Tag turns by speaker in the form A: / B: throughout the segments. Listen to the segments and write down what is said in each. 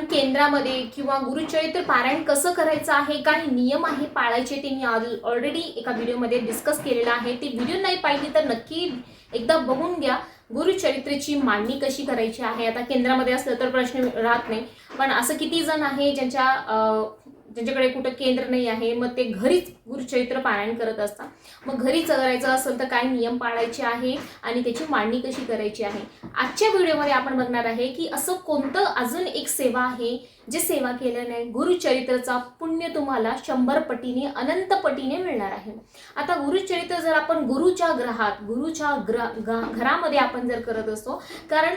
A: पारायण केंद्रामध्ये किंवा गुरुचरित्र पारायण कसं करायचं आहे काही नियम आहे पाळायचे ते मी ऑलरेडी एका व्हिडिओमध्ये डिस्कस केलेलं आहे. ते व्हिडिओ नाही पाहिली तर नक्की एकदा बघून घ्या. गुरुचरित्रेची मांडणी कशी करायची आहे? आता केंद्रामध्ये असलं तर प्रश्न राहत नाही. पण असं किती जण आहे ज्यांच्या ज्यांच्याकडे कुठं केंद्र नाही आहे मग ते घरीच गुरुचरित्र पारायण करत असतात. मग घरीच करायचं असेल तर काय नियम पाळायचे आहे आणि त्याची मांडणी कशी करायची आहे? आजच्या व्हिडिओमध्ये आपण बघणार आहे की असं कोणतं अजून एक सेवा आहे जे सेवा केल्याने गुरुचरित्रचा पुण्य तुम्हाला शंभर पटीने अनंत पटीने मिळणार आहे. आता गुरुचरित्र जर आपण गुरुच्या ग्रहात गुरुच्या ग्र घरामध्ये आपण जर करत असतो कारण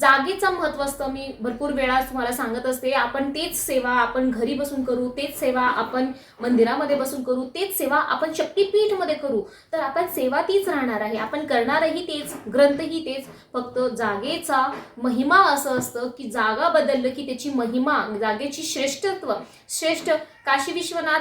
A: जागेचं महत्त्व असतं. मी भरपूर वेळा तुम्हाला सांगत असते आपण तेच सेवा आपण घरी बसून करू तेच सेवा आपण मंदिरामध्ये बसून करू तेच सेवा आपण शक्तीपीठमध्ये करू. तर आपण सेवा तीच राहणार आहे. आपण करणारही तेच ग्रंथही तेच. फक्त जागेचा महिमा असं असतं की जागा बदललं की त्याची महिमा जागेची श्रेष्ठत्व. श्रेष्ठ काशी विश्वनाथ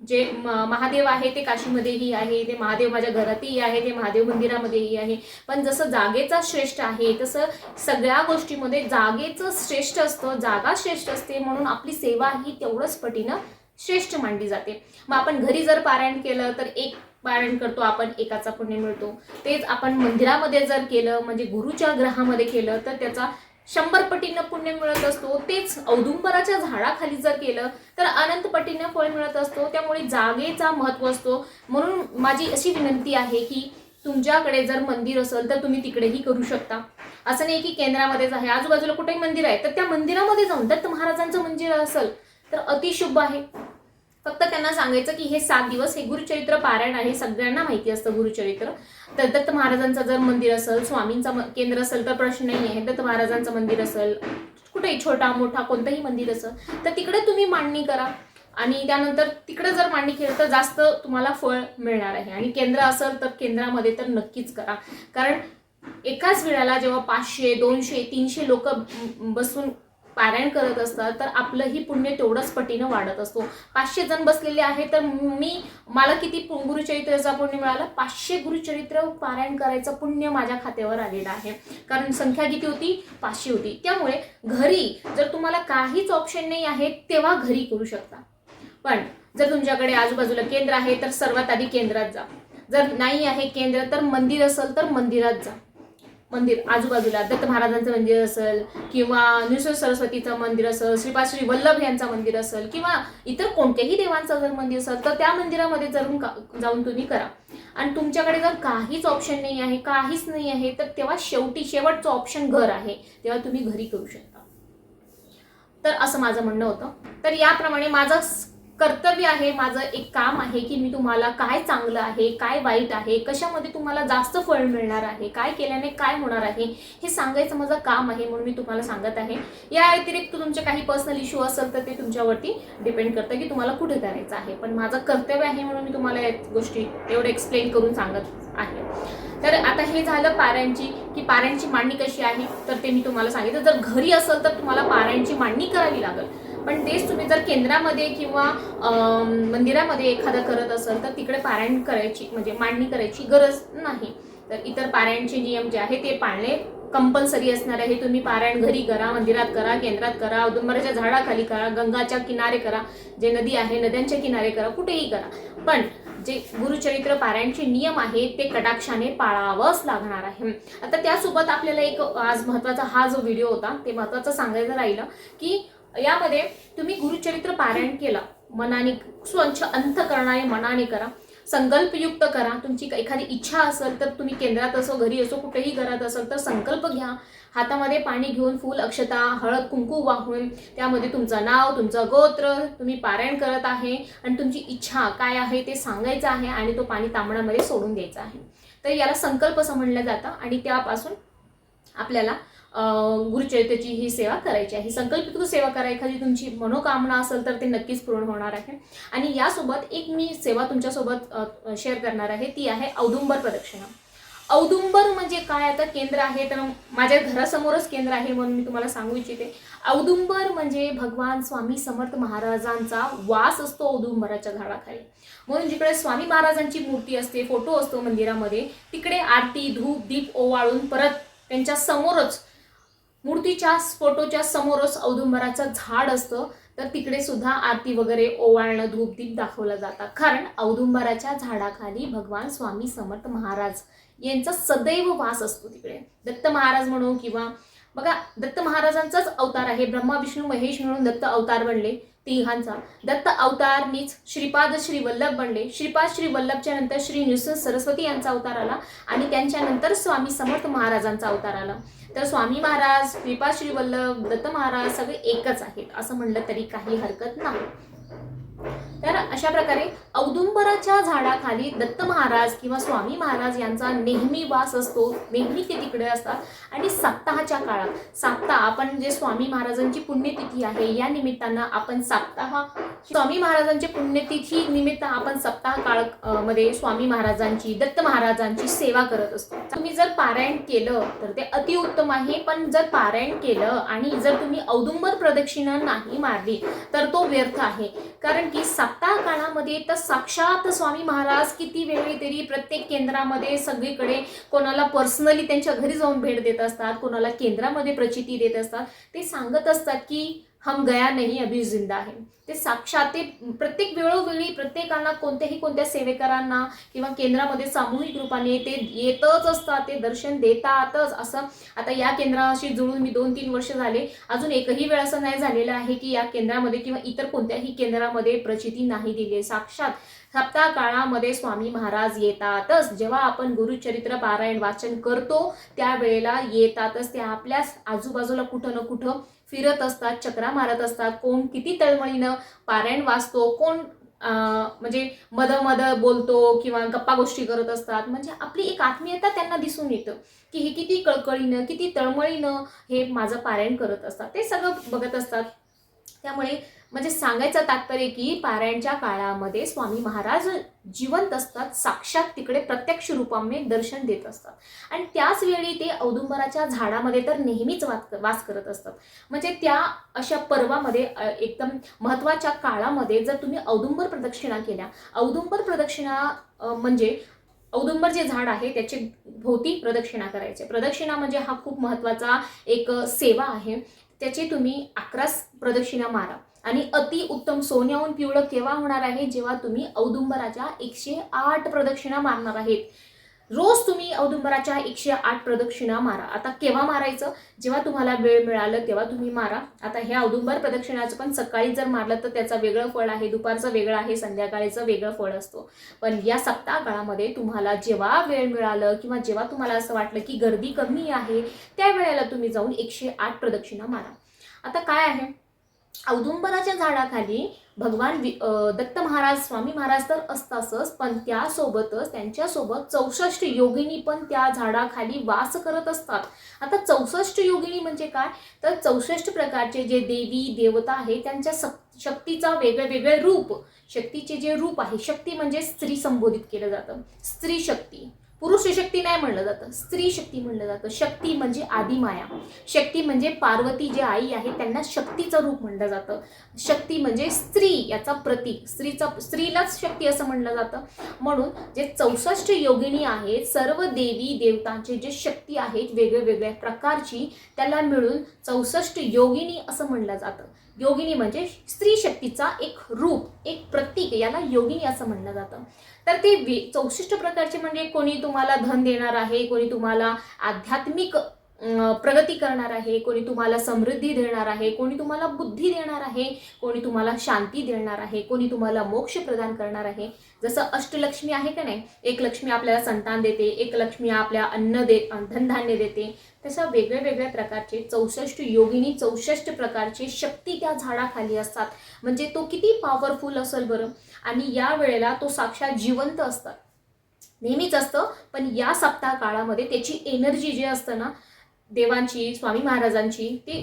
A: जे महादेव आहे ते काशीमध्येही आहे ते महादेव माझ्या घरातही आहे ते महादेव मंदिरामध्येही आहे. पण जसं जागेचा श्रेष्ठ आहे तसं सगळ्या गोष्टीमध्ये जागेचं श्रेष्ठ असतं जागा श्रेष्ठ असते म्हणून आपली सेवा ही तेवढंच पटीनं श्रेष्ठ मांडली जाते. मग आपण घरी जर पारायण केलं तर एक पारायण करतो आपण एकाचा पुण्य मिळतो. तेच आपण मंदिरामध्ये जर केलं म्हणजे गुरुच्या ग्रहामध्ये केलं तर त्याचा शंभर पटीनं पुण्य मिळत असतो तेच औदुंबराच्या झाडाखाली जर केलं तर अनंत पटीनं फळ मिळत असतो त्यामुळे जागेचा महत्त्व असतो. म्हणून माझी अशी विनंती आहे की तुमच्याकडे जर मंदिर असेल तर तुम्ही तिकडेही करू शकता. असं नाही की केंद्रामध्येच आहे आजूबाजूला कुठेही मंदिर आहे तर त्या मंदिरामध्ये जाऊन दत्त महाराजांचं मंदिर असेल तर अतिशुभ आहे. फक्त त्यांना सांगायचं की हे सात दिवस हे गुरुचरित्र पारायण आहे सगळ्यांना माहिती असतं गुरुचरित्र. तर दत्त महाराजांचं जर मंदिर असेल स्वामींचं केंद्र असेल तर प्रश्न नाही आहे दत्त महाराजांचं मंदिर असेल कुठेही छोटा मोठा कोणतंही मंदिर असेल तर तिकडे तुम्ही मांडणी करा. आणि त्यानंतर तिकडे जर मांडणी केली तर जास्त तुम्हाला फळ मिळणार आहे. आणि केंद्र असेल तर केंद्रामध्ये तर नक्कीच करा. कारण एकाच वेळेला जेव्हा पाचशे दोनशे तीनशे लोक बसून पारायण करत असतात तर आपलंही पुण्य तेवढंच पटीनं वाढत असतो. पाचशे जण बसलेले आहे तर मी मला किती गुरुचरित्राचा पुण्य मिळालं? पाचशे गुरुचरित्र पारायण करायचं पुण्य माझ्या खात्यावर आलेलं आहे. कारण संख्या किती होती? पाचशे होती. त्यामुळे घरी जर तुम्हाला काहीच ऑप्शन नाही आहे तेव्हा घरी करू शकता. पण जर तुमच्याकडे आजूबाजूला केंद्र आहे तर सर्वात आधी केंद्रात जा. जर नाही आहे केंद्र तर मंदिर असेल तर मंदिरात जा. मंदिर आजूबाजूला दत्त महाराजांचं मंदिर असेल किंवा नृसिंह सरस्वतीचं मंदिर असेल श्रीपाद श्री वल्लभ यांचं मंदिर असेल किंवा इतर कोणत्याही देवांचं जर मंदिर असेल तर त्या मंदिरामध्ये जरून जाऊन तुम्ही करा. आणि तुमच्याकडे जर काहीच ऑप्शन नाही आहे काहीच नाही आहे तर तेव्हा शेवटी शेवटचं ऑप्शन घर आहे. तेव्हा तुम्ही घरी करू शकता. तर असं माझं म्हणणं होतं. तर याप्रमाणे माझं कर्तव्य आहे माझं एक काम आहे की मी तुम्हाला काय चांगलं आहे काय वाईट आहे कशामध्ये तुम्हाला जास्त फळ मिळणार आहे काय केल्याने काय होणार आहे हे सांगायचं माझं काम आहे म्हणून मी तुम्हाला सांगत आहे. या व्यतिरिक्त तुमचे काही पर्सनल इश्यू असेल तर ते तुमच्यावरती डिपेंड करतं की तुम्हाला कुठे करायचं आहे. पण माझं कर्तव्य आहे म्हणून मी तुम्हाला या गोष्टी एवढं एक्सप्लेन करून सांगत आहे. तर आता हे झालं पाऱ्यांची की पाऱ्यांची मांडणी कशी आहे? तर ते मी तुम्हाला सांगितलं. जर घरी असेल तर तुम्हाला पाऱ्यांची मांडणी करावी लागेल. पण तेच तुम्ही जर केंद्रामध्ये किंवा मंदिरामध्ये एखादं करत असाल तर तिकडे पारायण करायची म्हणजे मांडणी करायची गरज नाही. तर इतर पारायणचे नियम जे आहे ते पाळणे कंपल्सरी असणार आहे. तुम्ही पारायण घरी करा मंदिरात करा केंद्रात करा औदुंबराच्या झाडाखाली करा गंगाच्या किनारे करा जे नदी आहे नद्यांच्या किनारे करा कुठेही करा. पण जे गुरुचरित्र पारायणचे नियम आहेत ते कटाक्षाने पाळावंच लागणार आहे. आता त्यासोबत आपल्याला एक आज महत्त्वाचा हा जो व्हिडिओ होता ते महत्वाचं सांगायचं राहिलं की यामध्ये तुम्ही गुरुचरित्र पारायण केलं मनाने स्वच्छ अंत करणारे मनाने करा. संकल्पयुक्त करा. तुमची एखादी इच्छा असेल तर तुम्ही केंद्रात असो घरी असो कुठेही घरात असेल तर संकल्प घ्या. हातामध्ये पाणी घेऊन फूल अक्षता हळद कुंकू वाहून त्यामध्ये तुमचं नाव तुमचं गोत्र तुम्ही पारायण करत आहे आणि तुमची इच्छा काय आहे ते सांगायचं आहे आणि तो पाणी तांबण्यामध्ये सोडून द्यायचा आहे. तर याला संकल्प समजलं जातं आणि त्यापासून आपल्याला गुरुचरित्राची ही सेवा करायची आहे. संकल्पित सेवा करा. एखादी तुमची मनोकामना असेल तर ते नक्कीच पूर्ण होणार आहे. आणि यासोबत एक मी सेवा तुमच्यासोबत शेअर करणार आहे. ती आहे औदुंबर प्रदक्षिणा. औदुंबर म्हणजे काय? आता केंद्र आहे तर माझ्या घरासमोरच केंद्र आहे म्हणून मी तुम्हाला सांगू इच्छिते. औदुंबर म्हणजे भगवान स्वामी समर्थ महाराजांचा वास असतो औदुंबराच्या झाडाखाली. म्हणून जिकडे स्वामी महाराजांची मूर्ती असते फोटो असतो मंदिरामध्ये तिकडे आरती धूप दीप ओवाळून परत त्यांच्या समोरच मूर्तीच्या फोटोच्या समोरच औदुंबराचं झाड असतं तर तिकडे सुद्धा आरती वगैरे ओवाळणं धूपदीप दाखवलं जातं कारण औदुंबराच्या झाडाखाली भगवान स्वामी समर्थ महाराज यांचा सदैव वास असतो तिकडे. दत्त महाराज म्हणू किंवा बघा दत्त महाराजांचाच अवतार आहे. ब्रह्मा विष्णू महेश म्हणून दत्त अवतार बनले तिघांचा. दत्त अवतारनीच श्रीपाद श्री वल्लभ बनले. श्रीपाद श्री वल्लभच्या नंतर श्री नृसिंह सरस्वती यांचा अवतार आला आणि त्यांच्यानंतर स्वामी समर्थ महाराजांचा अवतार आला. तर स्वामी महाराज कृपा श्री वल्लभ दत्त महाराज सगळे एकच आहेत. असं म्हणलं तरी काही हरकत नाही. तर अशा प्रकारे औदुंबराच्या झाडाखाली दत्त महाराज किंवा स्वामी महाराज यांचा नेहमी वास असतो नेहमी ते तिकडे असतात. आणि सप्ताहाच्या काळात सप्ताह आपण जे स्वामी महाराजांची पुण्यतिथी आहे या निमित्तानं आपण सप्ताह स्वामी महाराजांची पुण्यतिथी निमित्त आपण सप्ताह काळमध्ये स्वामी महाराजांची दत्त महाराजांची सेवा करत असतो. तुम्ही जर पारायण केलं तर ते अतिउत्तम आहे. पण जर पारायण केलं आणि जर तुम्ही औदुंबर प्रदक्षिणा नाही मारली तर तो व्यर्थ आहे. कारण की सप्ताह आता काळामध्ये तर साक्षात स्वामी महाराज किती वेगळी तरी प्रत्येक केंद्रामध्ये सगळीकडे कोणाला पर्सनली त्यांच्या घरी जाऊन भेट देत असतात कोणाला केंद्रामध्ये प्रचिती देत असतात. ते सांगत असतात की हम गया नाही अभी जिंदा आहे ते साक्षात ते प्रत्येक वेळोवेळी प्रत्येकांना कोणत्याही कोणत्या सेवेकरांना किंवा केंद्रामध्ये सामूहिक रूपाने ते येतच असतात ते दर्शन देतातच असं आता या केंद्राशी जुळून मी दोन तीन वर्ष झाले. अजून एकही वेळ असं नाही झालेलं आहे की या केंद्रामध्ये किंवा इतर कोणत्याही केंद्रामध्ये प्रचिती नाही दिली. साक्षात सप्ताह काळामध्ये स्वामी महाराज येतातच. जेव्हा आपण गुरुचरित्र पारायण वाचन करतो त्यावेळेला येतातच. ते आपल्याच आजूबाजूला कुठं ना कुठं फिरत असतात चक्रा मारत असतात. कोण किती तळमळीनं पारायण वाचतो कोण म्हणजे मध मध बोलतो किंवा गप्पा गोष्टी करत असतात. म्हणजे आपली एक आत्मीयता त्यांना दिसून येतं की हे किती कळकळीनं किती तळमळीनं हे माझं पारायण करत असतात. ते सगळं बघत असतात. त्यामुळे म्हणजे सांगायचं तात्पर्य की पारायणच्या काळामध्ये स्वामी महाराज जिवंत असतात साक्षात तिकडे प्रत्यक्ष रूपाने दर्शन देत असतात. आणि त्याच वेळी ते औदुंबराच्या झाडामध्ये तर नेहमीच वास वास करत असतात. म्हणजे त्या अशा पर्वामध्ये एकदम महत्त्वाच्या काळामध्ये जर तुम्ही औदुंबर प्रदक्षिणा केल्या औदुंबर प्रदक्षिणा म्हणजे औदुंबर जे झाड आहे त्याची भोवती प्रदक्षिणा करायचे. प्रदक्षिणा म्हणजे हा खूप महत्त्वाचा एक सेवा आहे. त्याची तुम्ही अकरा प्रदक्षिणा मारा. आणि अति उत्तम सोन्याहून पिवळं केव्हा होणार आहे जेव्हा तुम्ही औदुंबराच्या एकशे आठ प्रदक्षिणा मारणार आहेत. रोज तुम्ही औदुंबराच्या एकशे आठ प्रदक्षिणा मारा. आता केव्हा मारायचं? जेव्हा तुम्हाला वेळ मिळालं तेव्हा तुम्ही मारा. आता हे औदुंबर प्रदक्षिणाचं पण सकाळी जर मारलं तर त्याचं वेगळं फळ आहे. दुपारचं वेगळं आहे संध्याकाळीचं वेगळं फळ असतो. पण या सप्ताह काळामध्ये तुम्हाला जेव्हा वेळ मिळालं किंवा जेव्हा तुम्हाला असं वाटलं की गर्दी कमी आहे त्या वेळेला तुम्ही जाऊन एकशे आठ प्रदक्षिणा मारा. आता काय आहे? औदुंबराच्या झाडाखाली भगवान दत्त महाराज स्वामी महाराज तर असतातच पण त्यासोबतच त्यांच्यासोबत चौसष्ट योगिनी पण त्या झाडाखाली वास करत असतात. आता चौसष्ट योगिनी म्हणजे काय? तर चौसष्ट प्रकारचे जे देवी देवता आहे त्यांच्या शक्तीचा वेगळे वेगळे रूप शक्तीचे जे रूप आहे शक्ती म्हणजे स्त्री संबोधित केलं जातं. स्त्री शक्ती. पुरुष शक्ती नाही म्हणलं जातं स्त्री शक्ती म्हणलं जातं. शक्ती म्हणजे आदिमाया शक्ती म्हणजे पार्वती जे आई आहे त्यांना शक्तीचं रूप म्हणलं जातं. शक्ती म्हणजे स्त्री याचा प्रतीक. स्त्रीचा स्त्रीलाच शक्ती असं म्हणलं जातं. म्हणून जे चौसष्ट योगिनी आहेत सर्व देवी देवतांचे जे शक्ती आहेत वेगळ्या वेगळ्या प्रकारची त्याला मिळून चौसष्ट योगिनी असं म्हणलं जातं. योगिनी म्हणजे स्त्री शक्तीचा एक रूप एक प्रतीक याला योगिनी असं म्हणलं जातं. तर ते वे चौसष्ट प्रकारचे म्हणजे कोणी तुम्हाला धन देणार आहे कोणी तुम्हाला आध्यात्मिक प्रगती करणार आहे कोणी तुम्हाला समृद्धी देणार आहे कोणी तुम्हाला बुद्धी देणार आहे कोणी तुम्हाला शांती देणार आहे कोणी तुम्हाला मोक्ष प्रदान करणार आहे. जसं अष्टलक्ष्मी आहे का नाही? एक लक्ष्मी आपल्याला संतान देते एक लक्ष्मी आपल्या अन्न दे धनधान्य देते. तशा वेगळ्या वेगळ्या प्रकारचे चौसष्ट योगिनी चौसष्ट प्रकारचे शक्ती त्या झाडाखाली असतात. म्हणजे तो किती पॉवरफुल असेल बरं? आणि या वेळेला तो साक्षात जिवंत असतात. नेहमीच असतं पण या सप्ताह काळामध्ये त्याची एनर्जी जी असतं ना देवांची स्वामी महाराजांची ती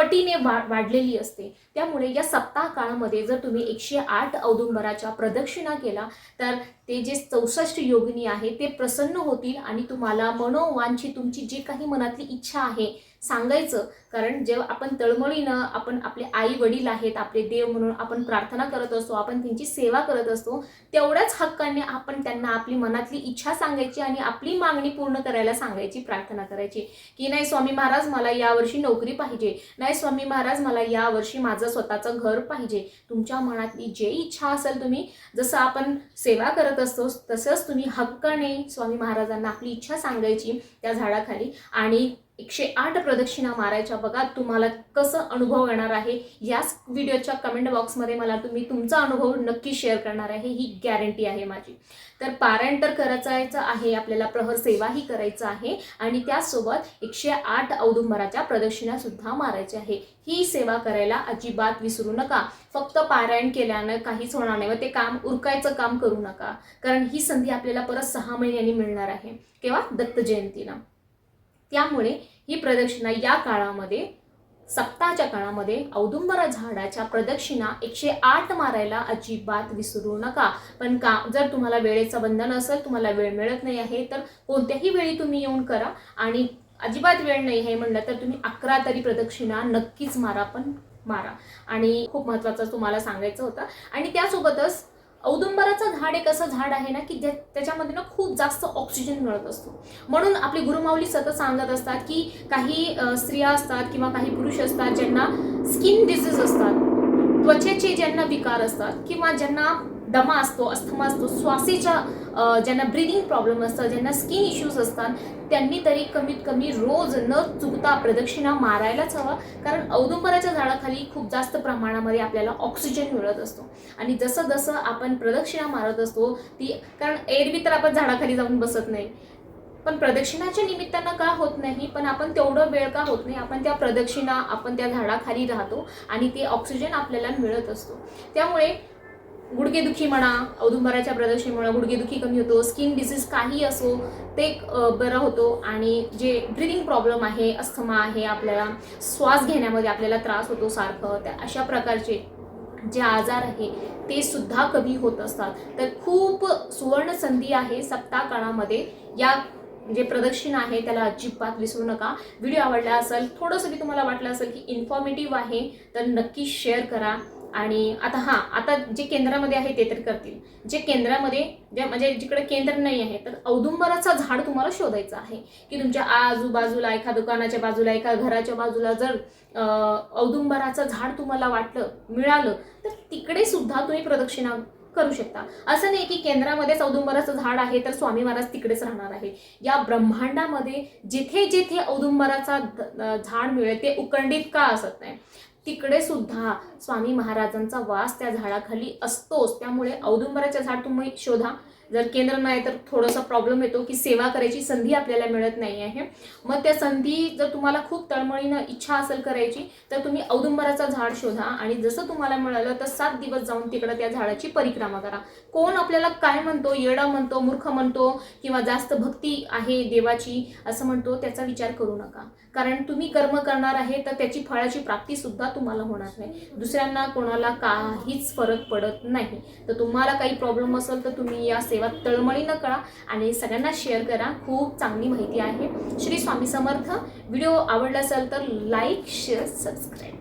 A: पटीने वा वाढलेली असते. त्यामुळे या सप्ताह काळामध्ये जर तुम्ही एकशे आठ औदुंबराच्या प्रदक्षिणा केला तर ते जे चौसष्ट योगिनी आहे ते प्रसन्न होतील आणि तुम्हाला मनोवांची तुमची जी काही मनातली इच्छा आहे सांगायचं. कारण जेव्हा आपण तळमळीनं आपण आपले आई वडील आहेत आपले देव म्हणून आपण प्रार्थना करत असतो आपण त्यांची सेवा करत असतो तेवढ्याच हक्काने आपण त्यांना आपली मनातली इच्छा सांगायची आणि आपली मागणी पूर्ण करायला सांगायची प्रार्थना करायची. की नाही स्वामी महाराज मला यावर्षी नोकरी पाहिजे. नाही स्वामी महाराज मला यावर्षी माझं स्वतःचं घर पाहिजे. तुमच्या मनातली जे इच्छा असेल तुम्ही जसं आपण सेवा करत असतो तसंच तुम्ही हक्काने स्वामी महाराजांना आपली इच्छा सांगायची त्या झाडाखाली. आणि एकशे आठ प्रदक्षिणा मारायच्या. बघा तुम्हाला कसं अनुभव येणार आहे याच व्हिडिओच्या कमेंट बॉक्समध्ये मला तुम्ही तुमचा अनुभव नक्की शेअर करणार आहे. ही गॅरंटी आहे माझी. तर पारायण तर करायचं आहे आपल्याला प्रहर सेवाही करायचं आहे आणि त्याचसोबत एकशे आठ औदुंबराच्या प्रदक्षिणा सुद्धा मारायच्या आहे. ही सेवा करायला अजिबात विसरू नका. फक्त पारायण केल्यानं काहीच होणार नाही व ते काम उरकायचं काम करू नका. कारण ही संधी आपल्याला परत सहा महिन्यांनी मिळणार आहे. केव्हा? दत्त जयंतीला. त्यामुळे ही प्रदक्षिणा या काळामध्ये सप्ताहाच्या काळामध्ये औदुंबरा झाडाच्या प्रदक्षिणा एकशे आठ मारायला अजिबात विसरू नका. पण का जर तुम्हाला वेळेचं बंधन असेल तुम्हाला वेळ मिळत नाही आहे तर कोणत्याही वेळी तुम्ही येऊन करा. आणि अजिबात वेळ नाही आहे म्हणलं तर तुम्ही अकरा तरी प्रदक्षिणा नक्कीच मारा पण मारा. आणि खूप महत्त्वाचं तुम्हाला सांगायचं होतं. आणि त्यासोबतच औदुंबराचं झाड एक असं झाड आहे ना की ज्या त्याच्यामध्ये ना खूप जास्त ऑक्सिजन मिळत असतो. म्हणून आपली गुरुमाऊली सतत सांगत असतात की काही स्त्रिया असतात किंवा काही पुरुष असतात ज्यांना स्किन डिसीज असतात त्वचेचे ज्यांना विकार असतात किंवा ज्यांना दमा असतो अस्थमा असतो श्वासेच्या ज्यांना ब्रिदिंग प्रॉब्लेम असतात ज्यांना स्किन इश्यूज असतात त्यांनी तरी कमीत कमी रोज न चुकता प्रदक्षिणा मारायलाच हवा. कारण औदुंबराच्या झाडाखाली खूप जास्त प्रमाणामध्ये आपल्याला ऑक्सिजन मिळत असतो. आणि जसं जसं आपण प्रदक्षिणा मारत असतो ती कारण एरवी तर आपण झाडाखाली जाऊन बसत नाही. पण प्रदक्षिणाच्या निमित्तानं का होत नाही? पण आपण तेवढं वेळ का होत नाही? आपण त्या प्रदक्षिणा आपण त्या झाडाखाली राहतो आणि ते ऑक्सिजन आपल्याला मिळत असतो. त्यामुळे गुडघेदुखी म्हणा औदुंबराच्या प्रदक्षिणेमुळे गुडघेदुखी कमी होतो स्किन डिसीज काही असो ते बरं होतो आणि जे ब्रिदिंग प्रॉब्लेम आहे अस्थमा आहे आपल्याला श्वास घेण्यामध्ये आपल्याला त्रास होतो सारखं त्या अशा प्रकारचे जे आजार आहे ते सुद्धा कमी होत असतात. तर खूप सुवर्ण संधी आहे सप्ताह काळामध्ये या जे प्रदक्षिण आहे त्याला अजिबात विसरू नका. व्हिडिओ आवडला असेल थोडंसं तुम्हाला वाटलं असेल की इन्फॉर्मेटिव्ह आहे तर नक्की शेअर करा. आणि आता हां आता जे केंद्रामध्ये आहे ते तर करतील. जे केंद्रामध्ये जे म्हणजे जिकडे केंद्र नाही आहे तर औदुंबराचा झाड तुम्हाला शोधायचं आहे. की तुमच्या आजूबाजूला एका दुकानाच्या बाजूला एका घराच्या बाजूला जर औदुंबराचं झाड तुम्हाला वाटलं मिळालं तर तिकडे सुद्धा तुम्ही प्रदक्षिणा करू शकता. असं नाही की केंद्रामध्येच औदुंबराचं झाड आहे तर स्वामी महाराज तिकडेच राहणार आहे. या ब्रह्मांडामध्ये जिथे जिथे औदुंबराचा झाड मिळेल ते उकंडित का असत नाही? तिकडे सुद्धा स्वामी महाराजांचा वास त्या झाडाखाली असतोच. त्यामुळे औदुंबराचे झाड तुम्ही शोधा. जर केंद्र नाही तर थोडासा प्रॉब्लेम येतो की सेवा करायची संधी आपल्याला मिळत नाही आहे मग त्या संधी जर तुम्हाला खूप तळमळीनं इच्छा असेल करायची तर तुम्ही औदुंबराचं झाड शोधा आणि जसं तुम्हाला मिळालं तर सात दिवस जाऊन तिकडं त्या झाडाची परिक्रमा करा. कोण आपल्याला काय म्हणतो येडा म्हणतो मूर्ख म्हणतो किंवा जास्त भक्ती आहे देवाची असं म्हणतो त्याचा विचार करू नका. कारण तुम्ही कर्म करणार आहे तर त्याची फळाची प्राप्ती सुद्धा तुम्हाला होणार नाही. दुसऱ्यांना कोणाला काहीच फरक पडत नाही. तर तुम्हाला काही प्रॉब्लेम असेल तर तुम्ही या सेवा तळमळीनं कळा आणि सगळ्यांना शेअर करा. खूप चांगली माहिती आहे. श्री स्वामी समर्थ. व्हिडिओ आवडला असेल तर लाईक शेअर सबस्क्राईब